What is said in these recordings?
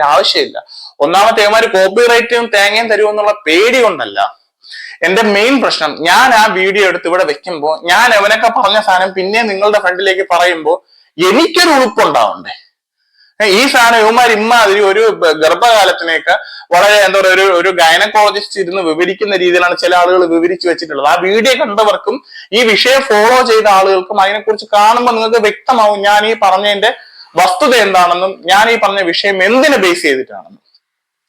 ആവശ്യമില്ല. ഒന്നാമത്തെ ഏമാര് കോപ്പിറൈറ്റും തേങ്ങയും തരുമെന്നുള്ള പേടി കൊണ്ടല്ല എന്റെ മെയിൻ പ്രശ്നം ഞാൻ ആ വീഡിയോ എടുത്ത് ഇവിടെ വെക്കുമ്പോൾ ഞാൻ അവനൊക്കെ പറഞ്ഞ സാധനം പിന്നെ നിങ്ങളുടെ ഫ്രണ്ടിലേക്ക് പറയുമ്പോൾ എനിക്കൊരു ഉളുപ്പുണ്ടാവണ്ടേ? ഈ സാധനം ഇവന്മാർ ഇമ്മാതിരി ഒരു ഗർഭകാലത്തിനേക്ക് വളരെ എന്താ പറയുക ഒരു ഒരു ഗൈനക്കോളജിസ്റ്റ് ഇരുന്ന് വിവരിക്കുന്ന രീതിയിലാണ് ചില ആളുകൾ വിവരിച്ചു വെച്ചിട്ടുള്ളത്. ആ വീഡിയോ കണ്ടവർക്കും ഈ വിഷയം ഫോളോ ചെയ്ത ആളുകൾക്കും അതിനെക്കുറിച്ച് കാണുമ്പോൾ നിങ്ങൾക്ക് വ്യക്തമാവും ഞാൻ ഈ പറഞ്ഞതിന്റെ വസ്തുത എന്താണെന്നും ഞാൻ ഈ പറഞ്ഞ വിഷയം എന്തിനെ ബേസ് ചെയ്തിട്ടാണെന്നും.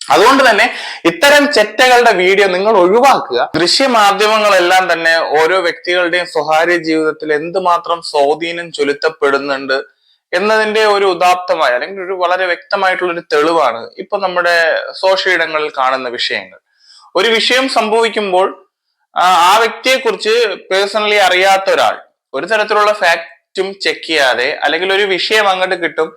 അതുകൊണ്ട് തന്നെ ഇത്തരം ചെറ്റകളുടെ വീഡിയോ നിങ്ങൾ ഒഴിവാക്കുക. ദൃശ്യമാധ്യമങ്ങളെല്ലാം തന്നെ ഓരോ വ്യക്തികളുടെയും സ്വകാര്യ ജീവിതത്തിൽ എന്തുമാത്രം സ്വാധീനം ചൊലുത്തപ്പെടുന്നുണ്ട് എന്നതിന്റെ ഒരു ഉദാത്തമായ അല്ലെങ്കിൽ ഒരു വളരെ വ്യക്തമായിട്ടുള്ള ഒരു തെളിവാണ് ഇപ്പൊ നമ്മുടെ സോഷ്യൽ ഇടങ്ങളിൽ കാണുന്ന വിഷയങ്ങൾ. ഒരു വിഷയം സംഭവിക്കുമ്പോൾ ആ വ്യക്തിയെ വ്യക്തിയെക്കുറിച്ച് പേഴ്സണലി അറിയാത്ത ഒരാൾ ഒരു തരത്തിലുള്ള ഫാക്റ്റും ചെക്ക് ചെയ്യാതെ അല്ലെങ്കിൽ ഒരു വിഷയം അങ്ങോട്ട് കിട്ടും.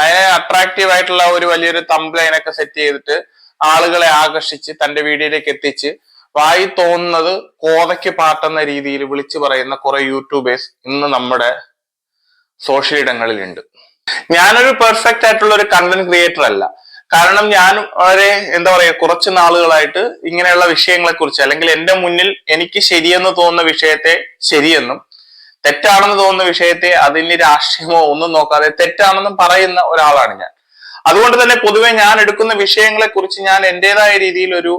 അതിനെ അട്രാക്റ്റീവ് ആയിട്ടുള്ള ഒരു വലിയൊരു തംബ്ലൈനൊക്കെ സെറ്റ് ചെയ്തിട്ട് ആളുകളെ ആകർഷിച്ച് തന്റെ വീഡിയോയിലേക്ക് എത്തിച്ച് വായി തോന്നുന്നത് കോതയ്ക്ക് പാട്ടുന്ന രീതിയിൽ വിളിച്ചു പറയുന്ന കുറെ യൂട്യൂബേഴ്സ് ഇന്ന് നമ്മുടെ സോഷ്യൽ ഇടങ്ങളിലുണ്ട്. ഞാനൊരു പെർഫെക്റ്റ് ആയിട്ടുള്ള ഒരു കണ്ടന്റ് ക്രിയേറ്റർ അല്ല. കാരണം ഞാൻ വളരെ എന്താ പറയാ കുറച്ച് നാളുകളായിട്ട് ഇങ്ങനെയുള്ള വിഷയങ്ങളെ കുറിച്ച് അല്ലെങ്കിൽ എന്റെ മുന്നിൽ എനിക്ക് ശരിയെന്ന് തോന്നുന്ന വിഷയത്തെ ശരിയെന്നും തെറ്റാണെന്ന് തോന്നുന്ന വിഷയത്തെ അതിന് രാഷ്ട്രീയമോ ഒന്നും നോക്കാതെ തെറ്റാണെന്നും പറയുന്ന ഒരാളാണ് ഞാൻ. അതുകൊണ്ട് തന്നെ പൊതുവെ ഞാൻ എടുക്കുന്ന വിഷയങ്ങളെ കുറിച്ച് ഞാൻ എന്റേതായ രീതിയിൽ ഒരു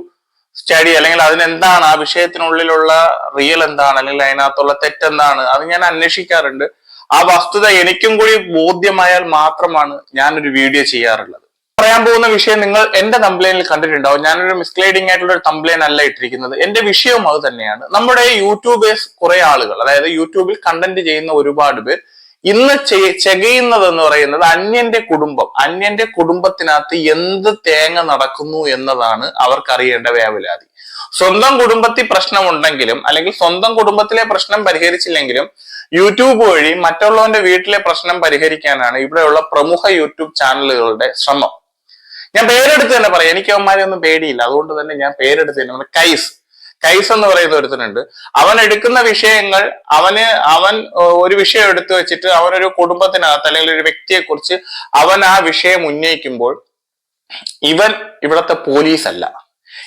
സ്റ്റഡി അല്ലെങ്കിൽ അതിനെന്താണ് ആ വിഷയത്തിനുള്ളിലുള്ള റിയൽ എന്താണ് അല്ലെങ്കിൽ അതിനകത്തുള്ള തെറ്റെന്താണ് അത് ഞാൻ അന്വേഷിക്കാറുണ്ട്. ആ വസ്തുത എനിക്കും കൂടി ബോധ്യമായാൽ മാത്രമാണ് ഞാനൊരു വീഡിയോ ചെയ്യാറുള്ളത്. പറയാൻ പോകുന്ന വിഷയം നിങ്ങൾ എന്റെ തംബ്ലൈനിൽ കണ്ടിട്ടുണ്ടാവും. ഞാനൊരു മിസ്ലൈഡിംഗ് ആയിട്ടുള്ള ഒരു തംബ്ലൈൻ അല്ല ഇട്ടിരിക്കുന്നത്. എന്റെ വിഷയവും അത് തന്നെയാണ്. നമ്മുടെ യൂട്യൂബേഴ്സ് കുറെ ആളുകൾ അതായത് യൂട്യൂബിൽ കണ്ടന്റ് ചെയ്യുന്ന ഒരുപാട് പേർ ഇന്ന് ചെകയുന്നത് എന്ന് പറയുന്നത് അന്യന്റെ കുടുംബം അന്യന്റെ കുടുംബത്തിനകത്ത് എന്ത് തേങ്ങ നടക്കുന്നു എന്നതാണ് അവർക്കറിയേണ്ട വേവലാതി സ്വന്തം കുടുംബത്തിൽ പ്രശ്നമുണ്ടെങ്കിലും അല്ലെങ്കിൽ സ്വന്തം കുടുംബത്തിലെ പ്രശ്നം പരിഹരിച്ചില്ലെങ്കിലും യൂട്യൂബ് വഴി മറ്റുള്ളവന്റെ വീട്ടിലെ പ്രശ്നം പരിഹരിക്കാനാണ് ഇവിടെയുള്ള പ്രമുഖ യൂട്യൂബ് ചാനലുകളുടെ ശ്രമം. ഞാൻ പേരെടുത്ത് തന്നെ പറയാം. എനിക്ക് അവന്മാരെ ഒന്നും പേടിയില്ല. അതുകൊണ്ട് തന്നെ ഞാൻ പേരെടുത്ത് തന്നെ. കൈസ്. കൈസ് എന്ന് പറയുന്ന ഒരുത്തനുണ്ട്. അവൻ എടുക്കുന്ന വിഷയങ്ങൾ അവന് അവൻ ഒരു വിഷയം എടുത്തു വെച്ചിട്ട് അവനൊരു കുടുംബത്തിനകത്ത് അല്ലെങ്കിൽ ഒരു വ്യക്തിയെ കുറിച്ച് അവൻ ആ വിഷയം ഉന്നയിക്കുമ്പോൾ ഇവൻ ഇവിടത്തെ പോലീസ് അല്ല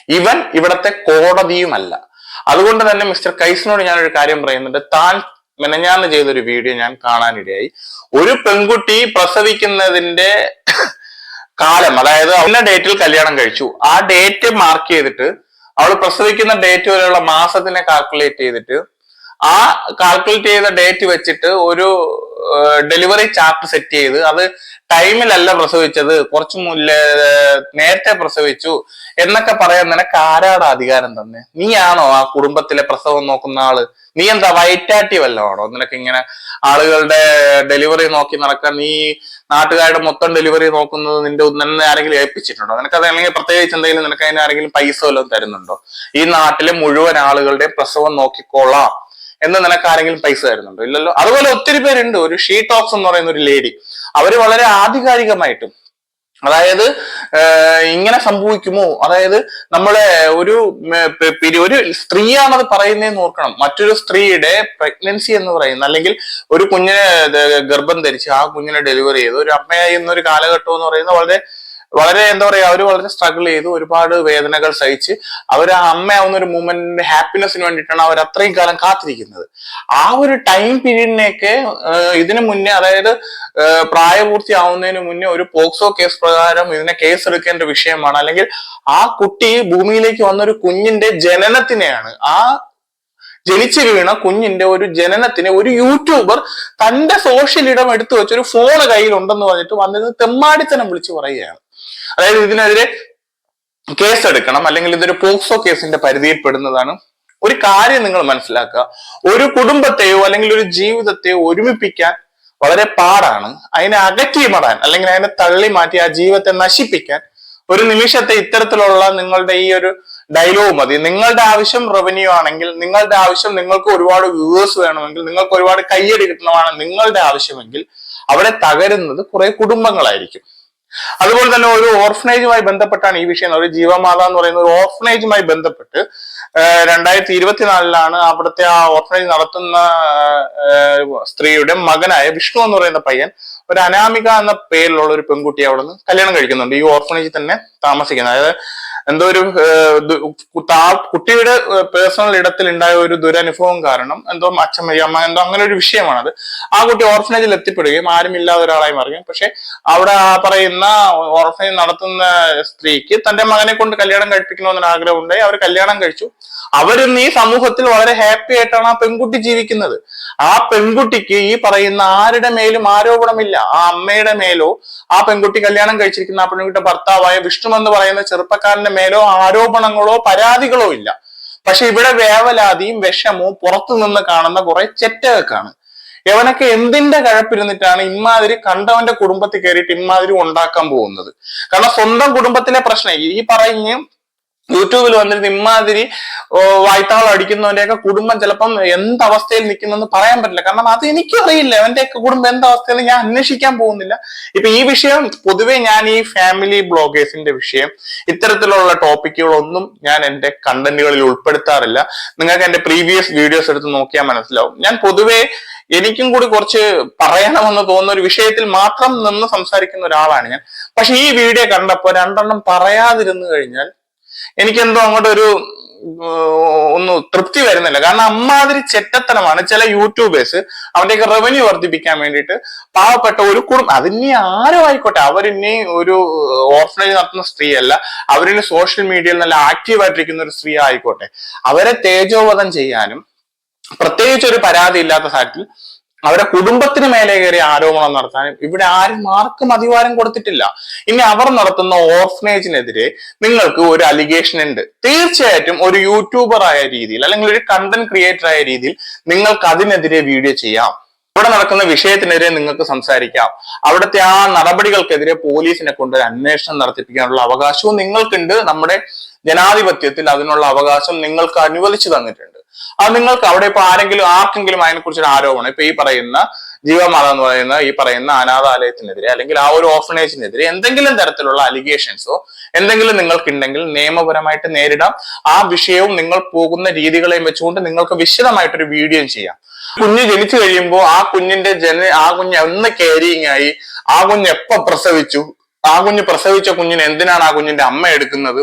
ഇവൻ ഇവിടത്തെ കോടതിയുമല്ല. അതുകൊണ്ട് തന്നെ മിസ്റ്റർ കൈസിനോട് ഞാനൊരു കാര്യം പറയുന്നുണ്ട്. താൻ മെനഞ്ഞാന്ന് ചെയ്തൊരു വീഡിയോ ഞാൻ കാണാനിടയായി. ഒരു പെൺകുട്ടി പ്രസവിക്കുന്നതിന്റെ കാലം അതായത് അവന്റെ ഡേറ്റിൽ കല്യാണം കഴിച്ചു. ആ ഡേറ്റ് മാർക്ക് ചെയ്തിട്ട് അവൾ പ്രസവിക്കുന്ന ഡേറ്റ് വരെയുള്ള മാസത്തിനെ കാൽക്കുലേറ്റ് ചെയ്തിട്ട് ആ കാൽക്കുലേറ്റ് ചെയ്ത ഡേറ്റ് വെച്ചിട്ട് ഒരു ഡെലിവറി ചാർട്ട് സെറ്റ് ചെയ്ത് അത് ടൈമിലല്ല പ്രസവിച്ചത് കുറച്ച് മുല്ല നേരത്തെ പ്രസവിച്ചു എന്നൊക്കെ പറയാൻ നിനക്ക് ആരാടാ അധികാരം തന്നെ? നീയാണോ ആ കുടുംബത്തിലെ പ്രസവം നോക്കുന്ന ആൾ? നീ എന്താ വൈറ്റാറ്റി വല്ലതാണോ നിനക്ക് ഇങ്ങനെ ആളുകളുടെ ഡെലിവറി നോക്കി നടക്കാൻ നീ നാട്ടുകാരുടെ മൊത്തം ഡെലിവറി നോക്കുന്നത് നിന്റെ നിന്നെ ആരെങ്കിലും ഏൽപ്പിച്ചിട്ടുണ്ടോ? നിനക്ക് അത് അല്ലെങ്കിൽ പ്രത്യേകിച്ച് എന്തെങ്കിലും നിനക്ക് അതിന് ആരെങ്കിലും പൈസ വല്ലതും തരുന്നുണ്ടോ? ഈ നാട്ടിലെ മുഴുവൻ ആളുകളുടെ പ്രസവം നോക്കിക്കോളാം എന്ന് നിനക്ക് ആരെങ്കിലും പൈസ തരുന്നുണ്ടോ? ഇല്ലല്ലോ. അതുപോലെ ഒത്തിരി പേരുണ്ട്. ഒരു ഷീ ടോക്സ് എന്ന് പറയുന്ന ഒരു ലേഡി അവർ വളരെ ആധികാരികമായിട്ടും അതായത് ഇങ്ങനെ സംഭവിക്കുമോ? അതായത് നമ്മളെ ഒരു ഒരു സ്ത്രീയാണത് പറയുന്നതെന്ന് നോക്കണം മറ്റൊരു സ്ത്രീയുടെ പ്രഗ്നൻസി എന്ന് പറയുന്ന അല്ലെങ്കിൽ ഒരു കുഞ്ഞിനെ ഗർഭം ധരിച്ച് ആ കുഞ്ഞിനെ ഡെലിവറി ചെയ്ത് ഒരു അമ്മയായി എന്നൊരു കാലഘട്ടം എന്ന് പറയുന്നത് വളരെ വളരെ എന്താ പറയാ അവർ വളരെ സ്ട്രഗിൾ ചെയ്തു ഒരുപാട് വേദനകൾ സഹിച്ച്. അവർ ആ അമ്മയാവുന്ന ഒരു മൂമെന്റിന്റെ ഹാപ്പിനെസ്സിന് വേണ്ടിയിട്ടാണ് അവർ അത്രയും കാലം കാത്തിരിക്കുന്നത്. ആ ഒരു ടൈം പീരീഡിനെയൊക്കെ ഇതിനു മുന്നേ അതായത് പ്രായപൂർത്തിയാവുന്നതിന് മുന്നേ ഒരു പോക്സോ കേസ് പ്രകാരം ഇതിനെ കേസ് എടുക്കേണ്ട വിഷയമാണ്. അല്ലെങ്കിൽ ആ കുട്ടി ഭൂമിയിലേക്ക് വന്ന ഒരു കുഞ്ഞിന്റെ ജനനത്തിനെയാണ് ആ ജനിച്ചു വീണ കുഞ്ഞിന്റെ ഒരു ജനനത്തിന് ഒരു യൂട്യൂബർ തന്റെ സോഷ്യൽ ഇടം എടുത്തു വെച്ച് ഒരു ഫോൺ കയ്യിലുണ്ടെന്ന് പറഞ്ഞിട്ട് വന്നിരുന്ന് തെമ്മാടിത്തനം വിളിച്ചു പറയുകയാണ്. അതായത് ഇതിനെതിരെ കേസ് എടുക്കണം അല്ലെങ്കിൽ ഇതൊരു പോക്സോ കേസിന്റെ പരിധിയിൽപ്പെടുന്നതാണ്. ഒരു കാര്യം നിങ്ങൾ മനസ്സിലാക്കുക. ഒരു കുടുംബത്തെയോ അല്ലെങ്കിൽ ഒരു ജീവിതത്തെയോ ഒരുമിപ്പിക്കാൻ വളരെ പാടാണ്. അതിനെ അകറ്റി മാറാൻ അല്ലെങ്കിൽ അതിനെ തള്ളി മാറ്റി ആ ജീവിതത്തെ നശിപ്പിക്കാൻ ഒരു നിമിഷത്തെ ഇത്തരത്തിലുള്ള നിങ്ങളുടെ ഈ ഒരു ഡയലോഗ് മതി. നിങ്ങളുടെ ആവശ്യം റവന്യൂ ആണെങ്കിൽ നിങ്ങളുടെ ആവശ്യം നിങ്ങൾക്ക് ഒരുപാട് വ്യൂവേഴ്സ് വേണമെങ്കിൽ നിങ്ങൾക്ക് ഒരുപാട് കയ്യടി കിട്ടണമാണ് നിങ്ങളുടെ ആവശ്യമെങ്കിൽ അവിടെ തകരുന്നത് കുറെ കുടുംബങ്ങളായിരിക്കും. അതുപോലെ തന്നെ ഒരു ഓർഫനേജുമായി ബന്ധപ്പെട്ടാണ് ഈ വിഷയം. ഒരു ജീവമാത എന്ന് പറയുന്ന ഒരു ഓർഫനേജുമായി ബന്ധപ്പെട്ട് രണ്ടായിരത്തി ഇരുപത്തിനാലിലാണ് അവിടുത്തെ ആ ഓർഫനേജ് നടത്തുന്ന സ്ത്രീയുടെ മകനായ വിഷ്ണു എന്ന് പറയുന്ന പയ്യൻ ഒരു അനാമിക എന്ന പേരിലുള്ള ഒരു പെൺകുട്ടി അവിടെ നിന്ന് കല്യാണം കഴിക്കുന്നുണ്ട്. ഈ ഓർഫണേജിൽ തന്നെ താമസിക്കുന്നത്. അതായത് എന്തോ ഒരു കുട്ടിയുടെ പേഴ്സണൽ ഇടത്തിൽ ഉണ്ടായ ഒരു ദുരനുഭവം കാരണം എന്തോ അച്ഛൻ അമ്മ എന്തോ അങ്ങനെ ഒരു വിഷയമാണത്. ആ കുട്ടി ഓർഫനേജിൽ എത്തിപ്പെടുകയും ആരും ഇല്ലാതെ ഒരാളായി മാറുകയും. പക്ഷെ അവിടെ ആ പറയുന്ന ഓർഫനേജ് നടത്തുന്ന സ്ത്രീക്ക് തന്റെ മകനെ കൊണ്ട് കല്യാണം കഴിപ്പിക്കണമെന്നൊരു ആഗ്രഹം ഉണ്ടായി അവർ കല്യാണം കഴിച്ചു. അവരിന്ന് ഈ സമൂഹത്തിൽ വളരെ ഹാപ്പി ആയിട്ടാണ് ആ പെൺകുട്ടി ജീവിക്കുന്നത്. ആ പെൺകുട്ടിക്ക് ഈ പറയുന്ന ആരുടെ മേലും ആരോപണമില്ല. ആ അമ്മയുടെ മേലോ ആ പെൺകുട്ടി കല്യാണം കഴിച്ചിരിക്കുന്ന ആ പെൺകുട്ടിയുടെ ഭർത്താവായ വിഷ്ണു എന്ന് പറയുന്ന ചെറുപ്പക്കാരന്റെ മേലോ ആരോപണങ്ങളോ പരാതികളോ ഇല്ല. പക്ഷെ ഇവിടെ വേവലാതിയും വിഷമവും പുറത്തു നിന്ന് കാണുന്ന കുറെ ചെറ്റകൾക്കാണ് യവനൊക്കെ എന്തിന്റെ കഴപ്പിരുന്നിട്ടാണ് ഇമ്മാതിരി കണ്ടവന്റെ കുടുംബത്തിൽ കയറിയിട്ട് ഇമ്മാതിരി ഉണ്ടാക്കാൻ പോകുന്നത്? കാരണം സ്വന്തം കുടുംബത്തിലെ പ്രശ്നം. ഈ പറഞ്ഞ് യൂട്യൂബിൽ വന്നിരുന്ന ഇമാതിരി വായ്ത്താളം അടിക്കുന്നവന്റെയൊക്കെ കുടുംബം ചിലപ്പം എന്ത് അവസ്ഥയിൽ നിൽക്കുന്നെന്ന് പറയാൻ പറ്റില്ല. കാരണം അത് എനിക്കും അറിയില്ല. അവന്റെയൊക്കെ കുടുംബം എന്ത് അവസ്ഥയിൽ ഞാൻ അന്വേഷിക്കാൻ പോകുന്നില്ല. ഇപ്പൊ ഈ വിഷയം പൊതുവെ ഞാൻ ഈ ഫാമിലി ബ്ലോഗേഴ്സിന്റെ വിഷയം ഇത്തരത്തിലുള്ള ടോപ്പിക്കുകളൊന്നും ഞാൻ എന്റെ കണ്ടന്റുകളിൽ ഉൾപ്പെടുത്താറില്ല. നിങ്ങൾക്ക് എന്റെ പ്രീവിയസ് വീഡിയോസ് എടുത്ത് നോക്കിയാൽ മനസ്സിലാവും. ഞാൻ പൊതുവെ എനിക്കും കൂടി കുറച്ച് പറയണമെന്ന് തോന്നുന്ന ഒരു വിഷയത്തിൽ മാത്രം നിന്ന് സംസാരിക്കുന്ന ഒരാളാണ് ഞാൻ. പക്ഷെ ഈ വീഡിയോ കണ്ടപ്പോൾ രണ്ടെണ്ണം പറയാതിരുന്നു കഴിഞ്ഞാൽ എനിക്കെന്തോ അങ്ങോട്ട് ഒരു ഒന്ന് തൃപ്തി വരുന്നില്ല. കാരണം അമ്മാതിരി ചെറ്റത്തനമാണ് ചില യൂട്യൂബേഴ്സ് അവരുടെയൊക്കെ റവന്യൂ വർദ്ധിപ്പിക്കാൻ വേണ്ടിയിട്ട് പാവപ്പെട്ട ഒരു കുടുംബം. അതിനി ആരും ആയിക്കോട്ടെ. അവരിനി ഒരു ഓർഫനേജ് നടത്തുന്ന സ്ത്രീയല്ല. അവരിനി സോഷ്യൽ മീഡിയയിൽ നല്ല ആക്റ്റീവ് ആയിട്ടിരിക്കുന്ന ഒരു സ്ത്രീ ആയിക്കോട്ടെ. അവരെ തേജോവധം ചെയ്യാനും പ്രത്യേകിച്ച് ഒരു പരാതി ഇല്ലാത്ത സാറ്റിൽ അവരെ കുടുംബത്തിന് മേലെ കയറി ആരോപണം നടത്താനും ഇവിടെ ആരും ആർക്കും അധികാരം കൊടുത്തിട്ടില്ല. ഇനി അവർ നടത്തുന്ന ഓർഫനേജിനെതിരെ നിങ്ങൾക്ക് ഒരു അലിഗേഷൻ ഉണ്ട്. തീർച്ചയായിട്ടും ഒരു യൂട്യൂബർ ആയ രീതിയിൽ അല്ലെങ്കിൽ ഒരു കണ്ടന്റ് ക്രിയേറ്റർ ആയ രീതിയിൽ നിങ്ങൾക്ക് അതിനെതിരെ വീഡിയോ ചെയ്യാം. ഇവിടെ നടക്കുന്ന വിഷയത്തിനെതിരെ നിങ്ങൾക്ക് സംസാരിക്കാം. അവിടുത്തെ ആ നടപടികൾക്കെതിരെ പോലീസിനെ കൊണ്ട് അന്വേഷണം നടത്തിപ്പിക്കാനുള്ള അവകാശവും നിങ്ങൾക്കുണ്ട്. നമ്മുടെ ജനാധിപത്യത്തിൽ അതിനുള്ള അവകാശം നിങ്ങൾക്ക് അനുവദിച്ചു തന്നിട്ടുണ്ട്. അത് നിങ്ങൾക്ക് അവിടെ ഇപ്പൊ ആരെങ്കിലും ആർക്കെങ്കിലും അതിനെക്കുറിച്ച് ഒരു ആരോപണം ഇപ്പൊ ഈ പറയുന്ന ജീവമാത എന്ന് പറയുന്ന ഈ പറയുന്ന അനാഥാലയത്തിനെതിരെ അല്ലെങ്കിൽ ആ ഒരു ഓർഫനേജിനെതിരെ എന്തെങ്കിലും തരത്തിലുള്ള അലിഗേഷൻസോ എന്തെങ്കിലും നിങ്ങൾക്കുണ്ടെങ്കിൽ നിയമപരമായിട്ട് നേരിടാം. ആ വിഷയവും നിങ്ങൾ പോകുന്ന രീതികളെയും വെച്ചുകൊണ്ട് നിങ്ങൾക്ക് വിശദമായിട്ടൊരു വീഡിയോയും ചെയ്യാം. കുഞ്ഞ് ജനിച്ചു കഴിയുമ്പോൾ ആ കുഞ്ഞിന്റെ ജന ആ കുഞ്ഞ് എന്ന് കാരിയിങ് ആയി ആ കുഞ്ഞ് എപ്പോ പ്രസവിച്ചു ആ കുഞ്ഞ് പ്രസവിച്ച കുഞ്ഞിന് എന്തിനാണ് ആ കുഞ്ഞിന്റെ അമ്മ എടുക്കുന്നത്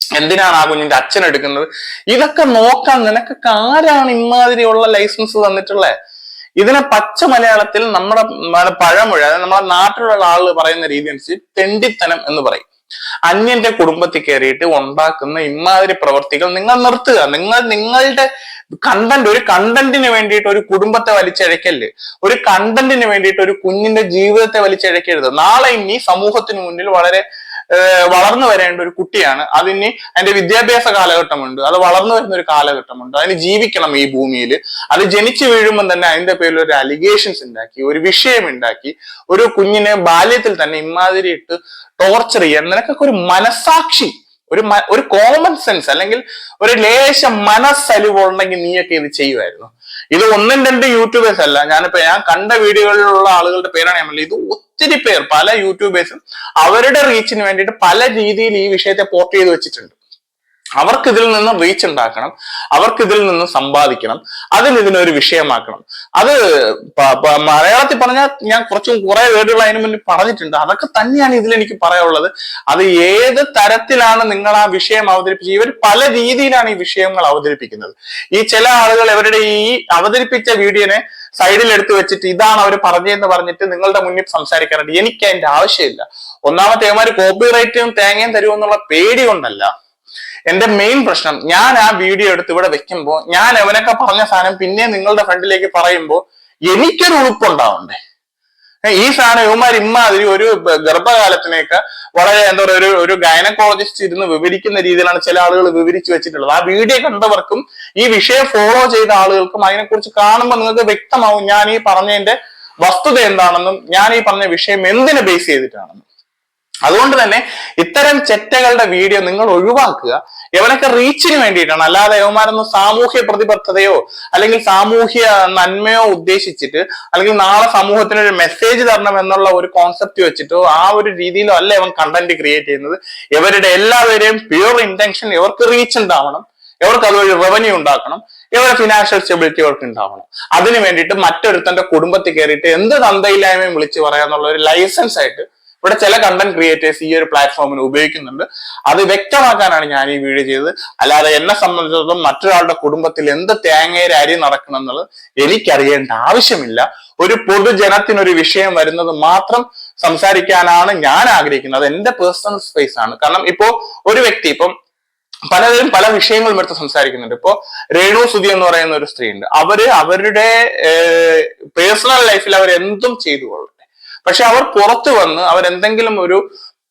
എന്തിനാണ് ആ കുഞ്ഞിന്റെ അച്ഛൻ എടുക്കുന്നത്? ഇതൊക്കെ നോക്കാൻ നിനക്കൊക്കെ ആരാണ് ഇമാതിരിയുള്ള ലൈസൻസ് തന്നിട്ടുള്ളത് ഇതിനെ പച്ച മലയാളത്തിൽ നമ്മുടെ പഴമൊഴി അതായത് നമ്മുടെ നാട്ടിലുള്ള ആളുകൾ പറയുന്ന രീതി അനുസരിച്ച് തെണ്ടിത്തനം എന്ന് പറയും. അന്യന്റെ കുടുംബത്തിൽ കയറിയിട്ട് ഉണ്ടാക്കുന്ന ഇമാതിരി പ്രവർത്തികൾ നിങ്ങൾ നിർത്തുക. നിങ്ങൾ നിങ്ങളുടെ കണ്ടന്റ് ഒരു കണ്ടന്റിന് വേണ്ടിയിട്ട് ഒരു കുടുംബത്തെ വലിച്ചഴക്കല്ല് ഒരു കണ്ടന്റിന് വേണ്ടിയിട്ട് ഒരു കുഞ്ഞിന്റെ ജീവിതത്തെ വലിച്ചഴക്കരുത് നാളെ ഇനി സമൂഹത്തിന് മുന്നിൽ വളരെ വളർന്നു വരേണ്ട ഒരു കുട്ടിയാണ്. അതിന് അതിന്റെ വിദ്യാഭ്യാസ കാലഘട്ടമുണ്ട്. അത് വളർന്നു വരുന്ന ഒരു കാലഘട്ടമുണ്ട്. അതിന് ജീവിക്കണം ഈ ഭൂമിയിൽ. അത് ജനിച്ചു വീഴുമ്പോൾ തന്നെ അതിന്റെ പേരിൽ ഒരു അലിഗേഷൻസ് ഉണ്ടാക്കി ഒരു വിഷയം ഉണ്ടാക്കി ഒരു കുഞ്ഞിനെ ബാല്യത്തിൽ തന്നെ ഇമാതിരി ഇട്ട് ടോർച്ചർ ചെയ്യാൻ. നിനക്കൊക്കെ ഒരു മനസാക്ഷി ഒരു ഒരു കോമൺ സെൻസ് അല്ലെങ്കിൽ ഒരു ലേശം മനസ്സലിവുണ്ടെങ്കിൽ നീയൊക്കെ ഇത് ചെയ്യുമായിരുന്നു ഇത് ഒന്നും രണ്ട് യൂട്യൂബേഴ്സ് അല്ല. ഞാനിപ്പോ ഞാൻ കണ്ട വീഡിയോകളിലുള്ള ആളുകളുടെ പേരാണ് ഞാൻ ഇത് ഒത്തിരി പേർ പല യൂട്യൂബേഴ്സും അവരുടെ റീച്ചിന് വേണ്ടിയിട്ട് പല രീതിയിൽ ഈ വിഷയത്തെ പോർട്ട് ചെയ്ത് വെച്ചിട്ടുണ്ട്. അവർക്ക് ഇതിൽ നിന്ന് റീച്ച് ഉണ്ടാക്കണം അവർക്ക് ഇതിൽ നിന്ന് സമ്പാദിക്കണം അതിൽ ഇതിനൊരു വിഷയമാക്കണം. അത് മലയാളത്തിൽ പറഞ്ഞാൽ ഞാൻ കുറച്ചും കുറെ വേർഡുകൾ അതിനു മുന്നിൽ പറഞ്ഞിട്ടുണ്ട്. അതൊക്കെ തന്നെയാണ് ഇതിൽ എനിക്ക് പറയാനുള്ളത്. അത് ഏത് തരത്തിലാണ് നിങ്ങൾ ആ വിഷയം അവതരിപ്പിച്ചത് ഇവർ പല രീതിയിലാണ് ഈ വിഷയങ്ങൾ അവതരിപ്പിക്കുന്നത്. ഈ ചില ആളുകൾ ഇവരുടെ ഈ അവതരിപ്പിച്ച വീഡിയോനെ സൈഡിൽ എടുത്തു വെച്ചിട്ട് ഇതാണ് അവർ പറഞ്ഞതെന്ന് പറഞ്ഞിട്ട് നിങ്ങളുടെ മുന്നിൽ സംസാരിക്കാറുണ്ട്. എനിക്ക് അതിന്റെ ആവശ്യമില്ല. ഒന്നാമത്തെ ഏമാര് കോപ്പിറൈറ്റും തേങ്ങയും തരുമെന്നുള്ള പേടി കൊണ്ടല്ല. എന്റെ മെയിൻ പ്രശ്നം ഞാൻ ആ വീഡിയോ എടുത്ത് ഇവിടെ വെക്കുമ്പോൾ ഞാൻ അവനൊക്കെ പറഞ്ഞ സാധനം പിന്നെ നിങ്ങളുടെ ഫ്രണ്ടിലേക്ക് പറയുമ്പോൾ എനിക്കൊരു ഉളുപ്പുണ്ടാവണ്ടേ? ഈ സാധനം ഇവന്മാർ ഇമ്മാതിരി ഒരു ഗർഭകാലത്തിനേക്ക് വളരെ എന്താ പറയുക ഒരു ഒരു ഗൈനക്കോളജിസ്റ്റ് ഇരുന്ന് വിവരിക്കുന്ന രീതിയിലാണ് ചില ആളുകൾ വിവരിച്ചു വെച്ചിട്ടുള്ളത്. ആ വീഡിയോ കണ്ടവർക്കും ഈ വിഷയം ഫോളോ ചെയ്ത ആളുകൾക്കും അതിനെക്കുറിച്ച് കാണുമ്പോൾ നിങ്ങൾക്ക് വ്യക്തമാവും ഞാൻ ഈ പറഞ്ഞതിന്റെ വസ്തുത എന്താണെന്നും ഞാൻ ഈ പറഞ്ഞ വിഷയം എന്തിനെ ബേസ് ചെയ്തിട്ടാണെന്നും. അതുകൊണ്ട് തന്നെ ഇത്തരം ചെറ്റകളുടെ വീഡിയോ നിങ്ങൾ ഒഴിവാക്കുക. ഇവനൊക്കെ റീച്ചിന് വേണ്ടിയിട്ടാണ്. അല്ലാതെ യവന്മാരൊന്നും സാമൂഹ്യ പ്രതിബദ്ധതയോ അല്ലെങ്കിൽ സാമൂഹ്യ നന്മയോ ഉദ്ദേശിച്ചിട്ട് അല്ലെങ്കിൽ നാളെ സമൂഹത്തിന് ഒരു മെസ്സേജ് തരണം എന്നുള്ള ഒരു കോൺസെപ്റ്റ് വെച്ചിട്ടോ ആ ഒരു രീതിയിലോ അല്ല ഇവൻ കണ്ടന്റ് ക്രിയേറ്റ് ചെയ്യുന്നത്. ഇവരുടെ എല്ലാവരെയും പ്യൂർ ഇന്റൻഷൻ ഇവർക്ക് റീച്ച് ഉണ്ടാവണം. ഇവർക്ക് അതുവഴി റവന്യൂ ഉണ്ടാക്കണം. ഇവരുടെ ഫിനാൻഷ്യൽ സ്റ്റെബിലിറ്റി ഇവർക്ക് ഉണ്ടാവണം. അതിന് വേണ്ടിയിട്ട് മറ്റൊരുത്തന്റെ കുടുംബത്തിൽ കയറിയിട്ട് എന്ത് തന്തയില്ലായ്മയും വിളിച്ച് പറയാന്നുള്ള ഒരു ലൈസൻസ് ആയിട്ട് ഇവിടെ ചില കണ്ടന്റ് ക്രിയേറ്റേഴ്സ് ഈ ഒരു പ്ലാറ്റ്ഫോമിന് ഉപയോഗിക്കുന്നുണ്ട്. അത് വ്യക്തമാക്കാനാണ് ഞാൻ ഈ വീഡിയോ ചെയ്തത്. അല്ലാതെ എന്നെ സംബന്ധിച്ചിടത്തോളം മറ്റൊരാളുടെ കുടുംബത്തിൽ എന്ത് തേങ്ങയുടെ അരി നടക്കണം എന്നുള്ളത് എനിക്കറിയേണ്ട ആവശ്യമില്ല. ഒരു പൊതുജനത്തിനൊരു വിഷയം വരുന്നത് മാത്രം സംസാരിക്കാനാണ് ഞാൻ ആഗ്രഹിക്കുന്നത്. എന്റെ പേഴ്സണൽ സ്പേസ് ആണ്. കാരണം ഇപ്പോ ഒരു വ്യക്തി ഇപ്പം പലരും പല വിഷയങ്ങളും എടുത്ത് സംസാരിക്കുന്നുണ്ട്. ഇപ്പോ രേണു സുധി എന്ന് പറയുന്ന ഒരു സ്ത്രീ ഉണ്ട്. അവർ അവരുടെ പേഴ്സണൽ ലൈഫിൽ അവർ എന്തും ചെയ്തു പക്ഷെ അവർ പുറത്തു വന്ന് അവരെന്തെങ്കിലും ഒരു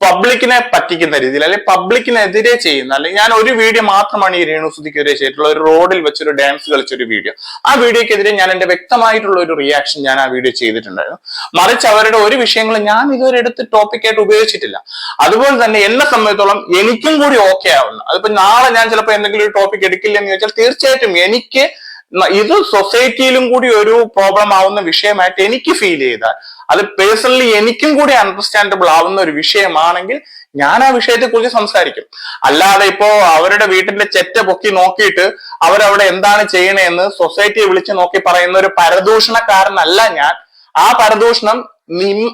പബ്ലിക്കിനെ പറ്റിക്കുന്ന രീതിയിൽ അല്ലെങ്കിൽ പബ്ലിക്കിനെതിരെ ചെയ്യുന്ന അല്ലെങ്കിൽ ഞാൻ ഒരു വീഡിയോ മാത്രമാണ് ഈ രേണു സുധിക്കെതിരെ ചെയ്തിട്ടുള്ള ഒരു റോഡിൽ വെച്ചൊരു ഡാൻസ് കളിച്ചൊരു വീഡിയോ ആ വീഡിയോക്കെതിരെ ഞാൻ എന്റെ വ്യക്തമായിട്ടുള്ള ഒരു റിയാക്ഷൻ ഞാൻ ആ വീഡിയോ ചെയ്തിട്ടുണ്ടായിരുന്നു. മറിച്ച് അവരുടെ ഒരു വിഷയങ്ങൾ ഞാൻ ഇതുവരെ എടുത്ത് ടോപ്പിക്കായിട്ട് ഉപയോഗിച്ചിട്ടില്ല. അതുപോലെ തന്നെ എന്നെ സംബന്ധിച്ചോളം എനിക്കും കൂടി ഓക്കെ ആവുന്നു. അതിപ്പോ നാളെ ഞാൻ ചിലപ്പോൾ എന്തെങ്കിലും ഒരു ടോപ്പിക് എടുക്കില്ല എന്ന് ചോദിച്ചാൽ തീർച്ചയായിട്ടും എനിക്ക് ഇത് സൊസൈറ്റിയിലും കൂടി ഒരു പ്രോബ്ലം ആവുന്ന വിഷയമായിട്ട് എനിക്ക് ഫീൽ ചെയ്താൽ അത് പേഴ്സണലി എനിക്കും കൂടി അണ്ടർസ്റ്റാൻഡബിൾ ആവുന്ന ഒരു വിഷയമാണെങ്കിൽ ഞാൻ ആ വിഷയത്തെ കുറിച്ച് സംസാരിക്കും. അല്ലാതെ ഇപ്പോ അവരുടെ വീട്ടിന്റെ ചെറ്റ പൊക്കി നോക്കിയിട്ട് അവരവിടെ എന്താണ് ചെയ്യണേന്ന് സൊസൈറ്റിയെ വിളിച്ച് നോക്കി പറയുന്ന ഒരു പരദൂഷണക്കാരനല്ല ഞാൻ. ആ പരദൂഷണം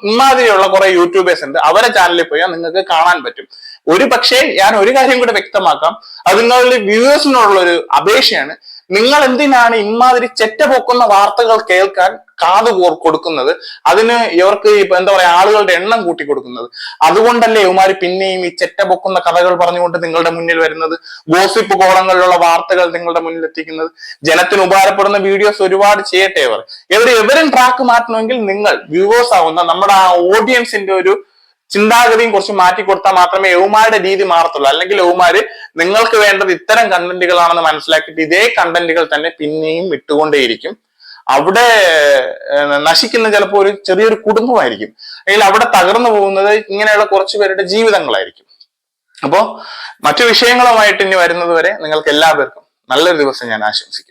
ഇമാതിരിയുള്ള കുറെ യൂട്യൂബേഴ്സ് ഉണ്ട്. അവരെ ചാനലിൽ പോയാൽ നിങ്ങൾക്ക് കാണാൻ പറ്റും. ഒരു പക്ഷേ ഞാൻ ഒരു കാര്യം കൂടെ വ്യക്തമാക്കാം. അത് നിങ്ങളുടെ വ്യൂവേഴ്സിനോടുള്ള ഒരു അപേക്ഷയാണ്. നിങ്ങൾ എന്തിനാണ് ഇമാതിരി ചെറ്റ പൊക്കുന്ന വാർത്തകൾ കേൾക്കാൻ കാത് കൊടുക്കുന്നത്? അതിന് ഇവർക്ക് എന്താ പറയാ ആളുകളുടെ എണ്ണം കൂട്ടി കൊടുക്കുന്നത്. അതുകൊണ്ടല്ലേ ഇവമാര് പിന്നെയും ഈ ചെറ്റ പൊക്കുന്ന കഥകൾ പറഞ്ഞുകൊണ്ട് നിങ്ങളുടെ മുന്നിൽ വരുന്നത്? ഗോസിപ്പ് കോളങ്ങളിലുള്ള വാർത്തകൾ നിങ്ങളുടെ മുന്നിൽ എത്തിക്കുന്നത്? ജനത്തിന് ഉപകാരപ്പെടുന്ന വീഡിയോസ് ഒരുപാട് ചെയ്യട്ടെ ഇവർ. ഇവർ എവരും ട്രാക്ക് മാറ്റണമെങ്കിൽ നിങ്ങൾ വ്യൂവേഴ്സ് ആവുന്ന നമ്മുടെ ആ ഓഡിയൻസിന്റെ ഒരു ചിന്താഗതിയും കുറച്ച് മാറ്റി കൊടുത്താൽ മാത്രമേ യൗമാരുടെ രീതി മാറത്തുള്ളൂ. അല്ലെങ്കിൽ യൗമാര് നിങ്ങൾക്ക് വേണ്ടത് ഇത്തരം കണ്ടന്റുകളാണെന്ന് മനസ്സിലാക്കിയിട്ട് ഇതേ കണ്ടന്റുകൾ തന്നെ പിന്നെയും ഇട്ടുകൊണ്ടേയിരിക്കും. അവിടെ നശിക്കുന്ന ചിലപ്പോൾ ഒരു ചെറിയൊരു കുടുംബമായിരിക്കും. അല്ലെങ്കിൽ അവിടെ തകർന്നു പോകുന്നത് ഇങ്ങനെയുള്ള കുറച്ച് പേരുടെ ജീവിതങ്ങളായിരിക്കും. അപ്പോ മറ്റു വിഷയങ്ങളുമായിട്ട് ഇനി വരുന്നത് വരെ നിങ്ങൾക്ക് എല്ലാവർക്കും നല്ലൊരു ദിവസം ഞാൻ ആശംസിക്കുന്നു.